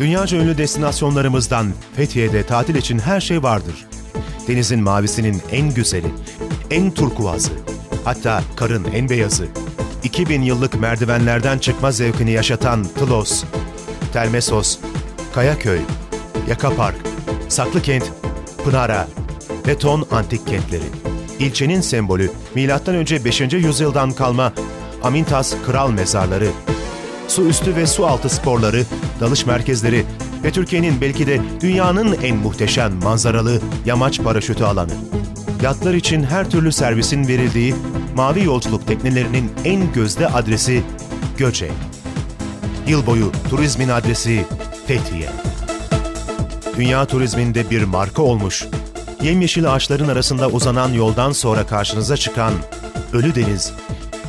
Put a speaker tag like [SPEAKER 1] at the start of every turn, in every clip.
[SPEAKER 1] Dünyaca ünlü destinasyonlarımızdan Fethiye'de tatil için her şey vardır. Denizin mavisinin en güzeli, en turkuazı, hatta karın en beyazı, 2000 yıllık merdivenlerden çıkma zevkini yaşatan Tlos, Telmesos, Kayaköy, Yakapark, Saklıkent, Pınara ve Ton antik kentleri. İlçenin sembolü M.Ö. 5. yüzyıldan kalma Amintas Kral Mezarları, su üstü ve su altı sporları, dalış merkezleri ve Türkiye'nin belki de dünyanın en muhteşem manzaralı yamaç paraşütü alanı. Yatlar için her türlü servisin verildiği mavi yolculuk teknelerinin en gözde adresi Göcek. Yıl boyu turizmin adresi Fethiye. Dünya turizminde bir marka olmuş, yemyeşil ağaçların arasında uzanan yoldan sonra karşınıza çıkan Ölü Deniz,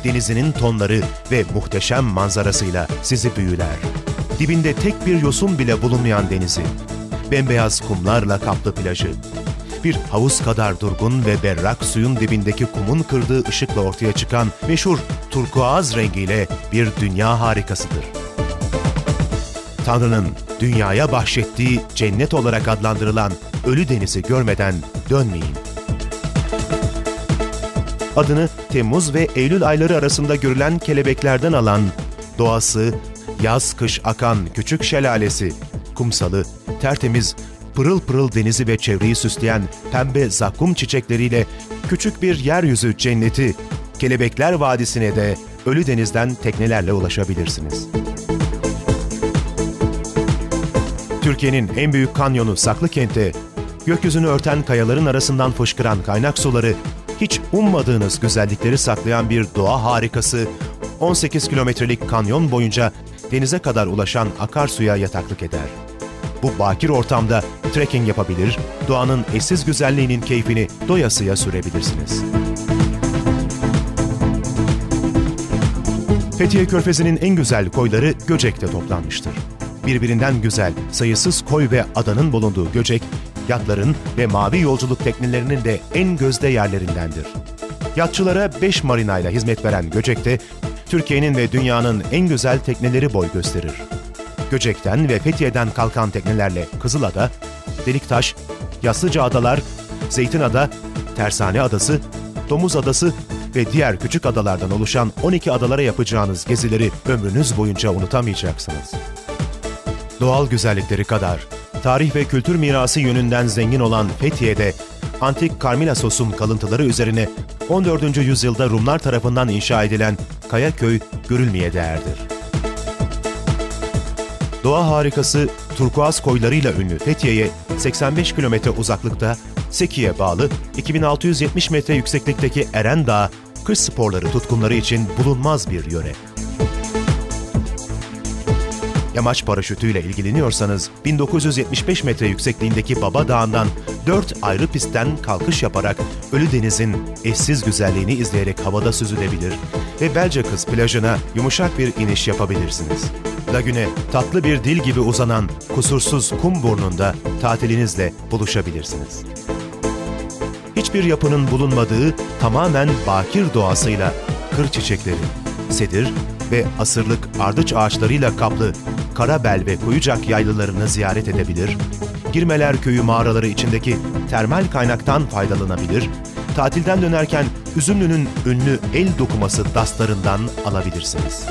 [SPEAKER 1] denizinin tonları ve muhteşem manzarasıyla sizi büyüler. Dibinde tek bir yosun bile bulunmayan denizi, bembeyaz kumlarla kaplı plajı, bir havuz kadar durgun ve berrak suyun dibindeki kumun kırdığı ışıkla ortaya çıkan meşhur turkuaz rengiyle bir dünya harikasıdır. Tanrı'nın dünyaya bahşettiği cennet olarak adlandırılan Ölü Deniz'i görmeden dönmeyin. Adını Temmuz ve Eylül ayları arasında görülen kelebeklerden alan, doğası, yaz-kış akan küçük şelalesi, kumsalı, tertemiz, pırıl pırıl denizi ve çevreyi süsleyen pembe zakkum çiçekleriyle küçük bir yeryüzü cenneti, Kelebekler Vadisi'ne de Ölü Deniz'den teknelerle ulaşabilirsiniz. Türkiye'nin en büyük kanyonu Saklıkent'te, gökyüzünü örten kayaların arasından fışkıran kaynak suları, hiç ummadığınız güzellikleri saklayan bir doğa harikası, 18 kilometrelik kanyon boyunca denize kadar ulaşan akarsuya yataklık eder. Bu bakir ortamda trekking yapabilir, doğanın eşsiz güzelliğinin keyfini doyasıya sürebilirsiniz. Fethiye Körfezi'nin en güzel koyları Göcek'te toplanmıştır. Birbirinden güzel, sayısız koy ve adanın bulunduğu Göcek, yatların ve mavi yolculuk teknelerinin de en gözde yerlerindendir. Yatçılara 5 marinayla hizmet veren Göcek'te, Türkiye'nin ve dünyanın en güzel tekneleri boy gösterir. Göcek'ten ve Fethiye'den kalkan teknelerle Kızılada, Deliktaş, Yaslıca Adalar, Zeytinada, Tersane Adası, Domuz Adası ve diğer küçük adalardan oluşan 12 adalara yapacağınız gezileri ömrünüz boyunca unutamayacaksınız. Doğal güzellikleri kadar, tarih ve kültür mirası yönünden zengin olan Fethiye'de, antik Karmilasos'un kalıntıları üzerine 14. yüzyılda Rumlar tarafından inşa edilen Kayaköy görülmeye değerdir. Doğa harikası turkuaz koylarıyla ünlü Fethiye'ye 85 kilometre uzaklıkta Seki'ye bağlı 2670 metre yükseklikteki Eren Dağı, kış sporları tutkunları için bulunmaz bir yöre. Yamaç paraşütüyle ilgileniyorsanız 1975 metre yüksekliğindeki Baba Dağı'ndan 4 ayrı pistten kalkış yaparak Ölü Deniz'in eşsiz güzelliğini izleyerek havada süzülebilir ve Belce Kız plajına yumuşak bir iniş yapabilirsiniz. Lagüne tatlı bir dil gibi uzanan kusursuz kum burnunda tatilinizle buluşabilirsiniz. Hiçbir yapının bulunmadığı tamamen bakir doğasıyla kır çiçekleri, sedir ve asırlık ardıç ağaçlarıyla kaplı Karabel ve Kuyucak yaylılarını ziyaret edebilir, Girmeler Köyü mağaraları içindeki termal kaynaktan faydalanabilir, tatilden dönerken Üzümlü'nün ünlü el dokuması daslarından alabilirsiniz.